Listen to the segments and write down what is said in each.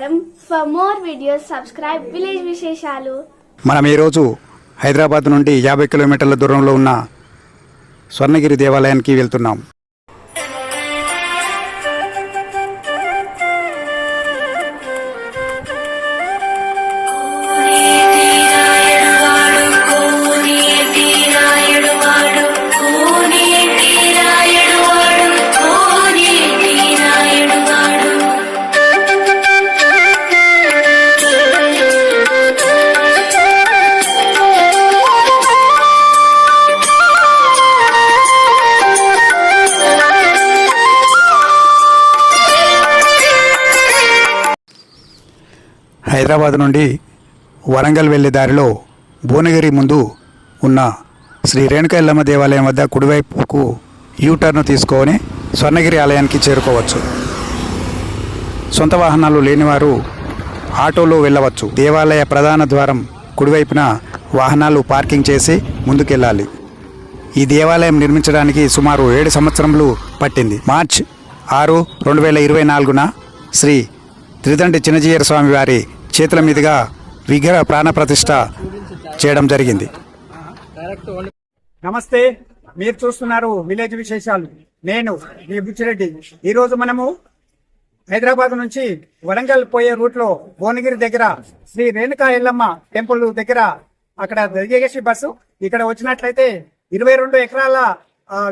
నమస్కారం. For more videos subscribe village విశేషాలు మనం ఈరోజు హైదరాబాద్ నుండి యాభై కిలోమీటర్ల దూరంలో ఉన్న స్వర్ణగిరి దేవాలయానికి వెళ్తున్నాం. హైదరాబాద్ నుండి వరంగల్ వెళ్ళే దారిలో భువనగిరి ముందు ఉన్న శ్రీ రేణుక ఎల్లమ్మ దేవాలయం వద్ద కుడివైపుకు యూటర్న్ తీసుకొని స్వర్ణగిరి ఆలయానికి చేరుకోవచ్చు. సొంత వాహనాలు లేనివారు ఆటోలో వెళ్ళవచ్చు. దేవాలయ ప్రధాన ద్వారం కుడివైపున వాహనాలు పార్కింగ్ చేసి ముందుకెళ్ళాలి. ఈ దేవాలయం నిర్మించడానికి సుమారు ఏడు సంవత్సరములు పట్టింది. మార్చ్ ఆరు రెండు వేల ఇరవై నాలుగున శ్రీ త్రిదండి చిన్నజీయర స్వామి వారి చేతుల మీదుగా విగ్రహ ప్రాణప్రతిష్ఠ చేయడం జరిగింది. నమస్తే మీరు చూస్తున్నారు విలేజ్ విశేషాలు. నేను మీ బుచ్చిరెడ్డి. ఈ రోజు మనము హైదరాబాద్ నుంచి వరంగల్ పోయే రూట్లో భువనగిరి దగ్గర శ్రీ రేణుకా ఎల్లమ్మ టెంపుల్ దగ్గర అక్కడ దిగేసి బస్సు. ఇక్కడ వచ్చినట్లయితే ఇరవై రెండు ఎకరాల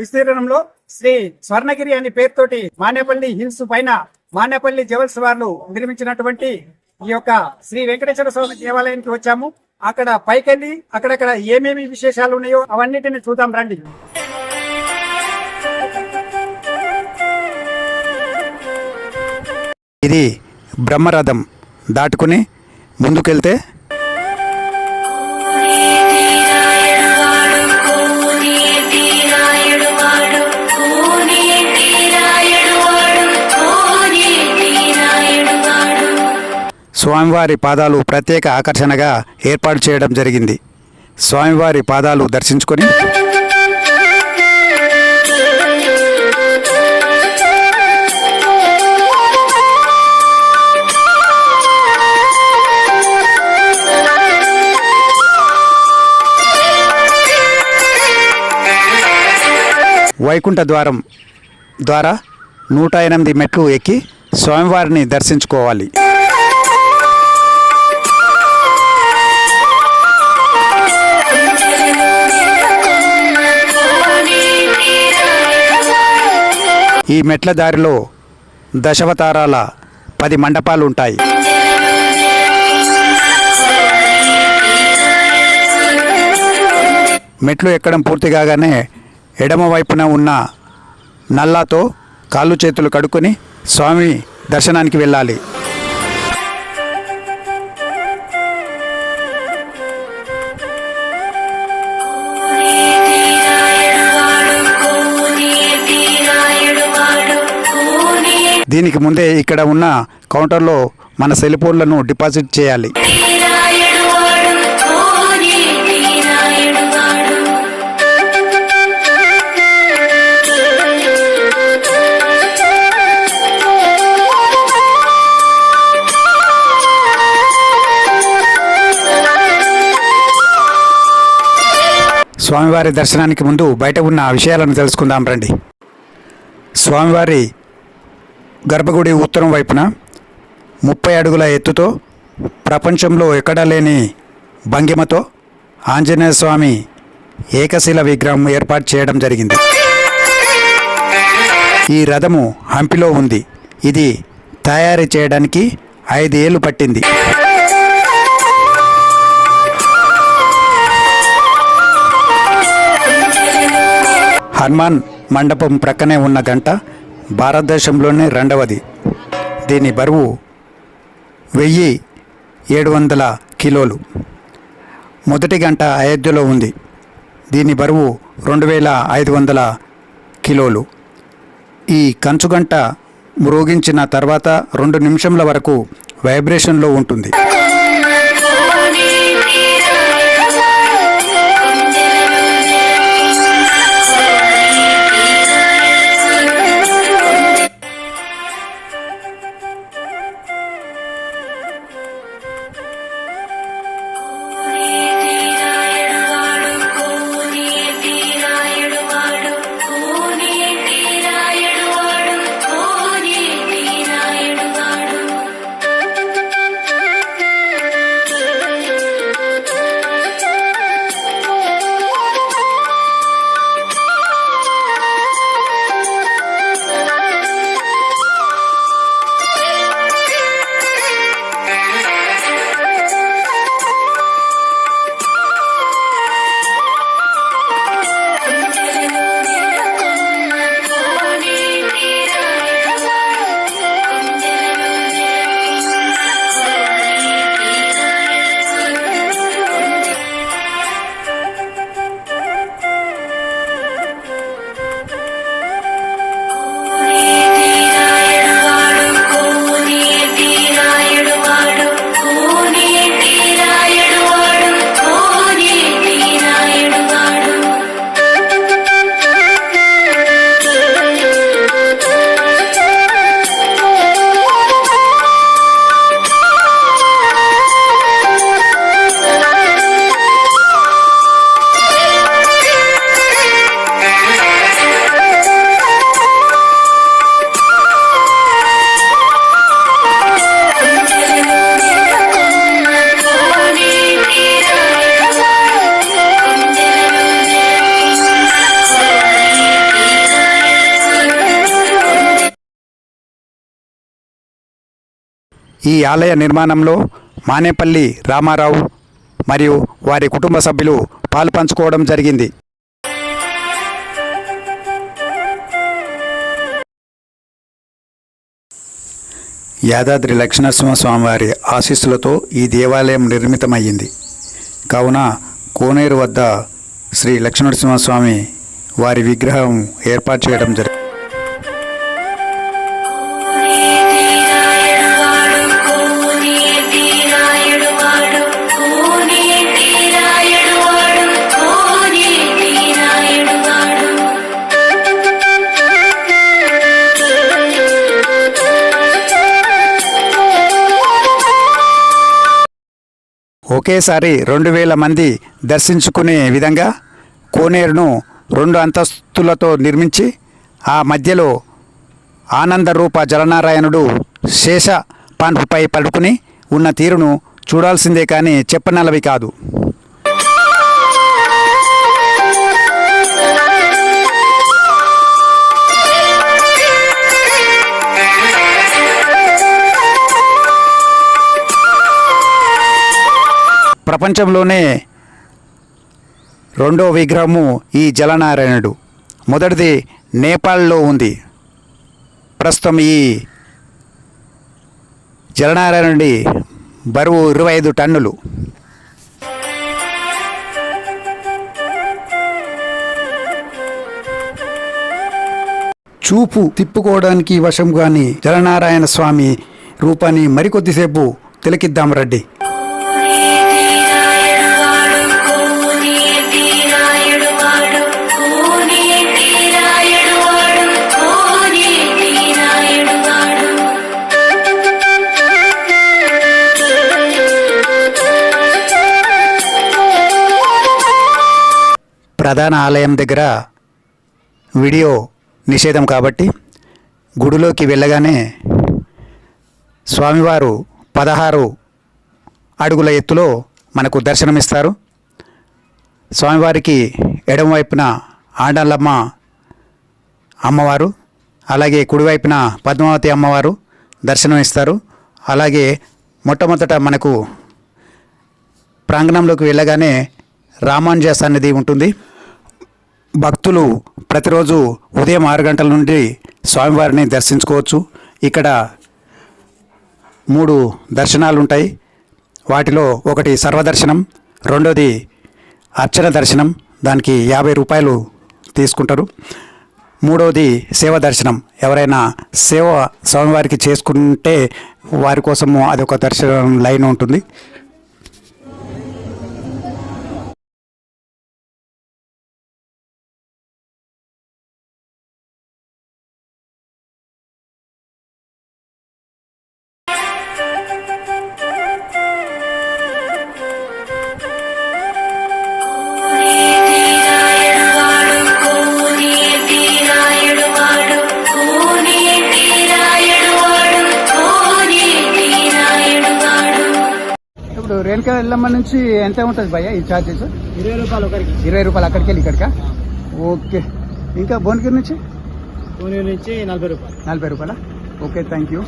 విస్తీర్ణంలో శ్రీ స్వర్ణగిరి అనే పేరుతోటి మానేపల్లి హిల్స్ పైన మానేపల్లి జవల్స్ వారు నిర్మించినటువంటి ఈ యొక్క శ్రీ వెంకటేశ్వర స్వామి దేవాలయానికి వచ్చాము. అక్కడ పైకెళ్ళి అక్కడక్కడ ఏమేమి విశేషాలు ఉన్నాయో అవన్నిటిని చూద్దాం రండి. ఇది బ్రహ్మరథం దాటుకుని ముందుకెళ్తే స్వామివారి పాదాలు ప్రత్యేక ఆకర్షణగా ఏర్పాటు చేయడం జరిగింది. స్వామివారి పాదాలు దర్శించుకొని వైకుంఠ ద్వారం ద్వారా నూట ఎనిమిది మెట్లు ఎక్కి స్వామివారిని దర్శించుకోవాలి. ఈ మెట్ల దారిలో దశవతారాల పది మండపాలు ఉంటాయి మెట్లు ఎక్కడం పూర్తి కాగానే ఎడమ వైపున ఉన్న నల్లాతో కాళ్ళు చేతులు కడుక్కొని స్వామి దర్శనానికి వెళ్ళాలి. దీనికి ముందే ఇక్కడ ఉన్న కౌంటర్లో మన సెల్ ఫోన్లను డిపాజిట్ చేయాలి. స్వామివారి దర్శనానికి ముందు బయట ఉన్న విషయాలను తెలుసుకుందాం రండి. స్వామివారి గర్భగుడి ఉత్తరం వైపున ముప్పై అడుగుల ఎత్తుతో ప్రపంచంలో ఎక్కడా లేని భంగిమతో ఆంజనేయ స్వామి ఏకశిల విగ్రహం ఏర్పాటు చేయడం జరిగింది. ఈ రథము హంపిలో ఉంది. ఇది తయారు చేయడానికి ఐదు ఏళ్ళు పట్టింది. హనుమాన్ మండపం ప్రక్కనే ఉన్న గంట భారతదేశంలోనే రెండవది. దీని బరువు వెయ్యి ఏడు వందల కిలోలు. మొదటి గంట అయోధ్యలో ఉంది. దీని బరువు రెండు వేల ఐదు వందల కిలోలు. ఈ కంచుగంట మ్రోగించిన తర్వాత రెండు నిమిషంల వరకు వైబ్రేషన్లో ఉంటుంది. ఈ ఆలయ నిర్మాణంలో మానేపల్లి రామారావు మరియు వారి కుటుంబ సభ్యులు పాలు పంచుకోవడం జరిగింది. యాదాద్రి లక్ష్మణసింహస్వామివారి ఆశీస్సులతో ఈ దేవాలయం నిర్మితమయ్యింది. కావున కోనేరు వద్ద శ్రీ లక్ష్మణసింహస్వామి వారి విగ్రహం ఏర్పాటు చేయడం జరిగింది. ఒకేసారి రెండు వేల మంది దర్శించుకునే విధంగా కోనేరును రెండు అంతస్తులతో నిర్మించి ఆ మధ్యలో ఆనందరూప జలనారాయణుడు శేష పాన్పుపై పడుకుని ఉన్న తీరును చూడాల్సిందే కానీ చెప్పనలవి కాదు. ప్రపంచంలోనే రెండో విగ్రహము ఈ జలనారాయణుడు. మొదటిది నేపాల్లో ఉంది. ప్రస్తుతం ఈ జలనారాయణుడి బరువు ఇరవై ఐదు టన్నులు. చూపు తిప్పుకోవడానికి వశం కాని జలనారాయణ స్వామి రూపాన్ని మరికొద్దిసేపు తిలకిద్దాం రెడ్డి ప్రధాన ఆలయం దగ్గర వీడియో నిషేధం కాబట్టి గుడిలోకి వెళ్ళగానే స్వామివారు పదహారు అడుగుల ఎత్తులో మనకు దర్శనమిస్తారు. స్వామివారికి ఎడమవైపున ఆండలమ్మ అమ్మవారు అలాగే కుడివైపున పద్మావతి అమ్మవారు దర్శనం ఇస్తారు అలాగే మొట్టమొదట మనకు ప్రాంగణంలోకి వెళ్ళగానే రామానుజ సన్నిధి ఉంటుంది. భక్తులు ప్రతిరోజు ఉదయం ఆరు గంటల నుండి స్వామివారిని దర్శించుకోవచ్చు. ఇక్కడ మూడు దర్శనాలు ఉంటాయి వాటిలో ఒకటి సర్వదర్శనం రెండోది అర్చన దర్శనం. దానికి యాభై రూపాయలు తీసుకుంటారు. మూడవది సేవ దర్శనం. ఎవరైనా సేవ స్వామివారికి చేసుకుంటే వారి కోసము అదొక దర్శనం లైన్ ఉంటుంది. రేణుకా ఎల్లమ్మ నుంచి ఎంత ఉంటుంది భయ్య ఈ ఛార్జెస్ ఇరవై రూపాయలు ఒకరికి. ఇరవై రూపాయలు అక్కడికి వెళ్ళి ఇక్కడికా? ఓకే. ఇంకా భువనగిరి నుంచి? పూణే నుంచి నలభై రూపాయలు. నలభై రూపాయల? Okay thank you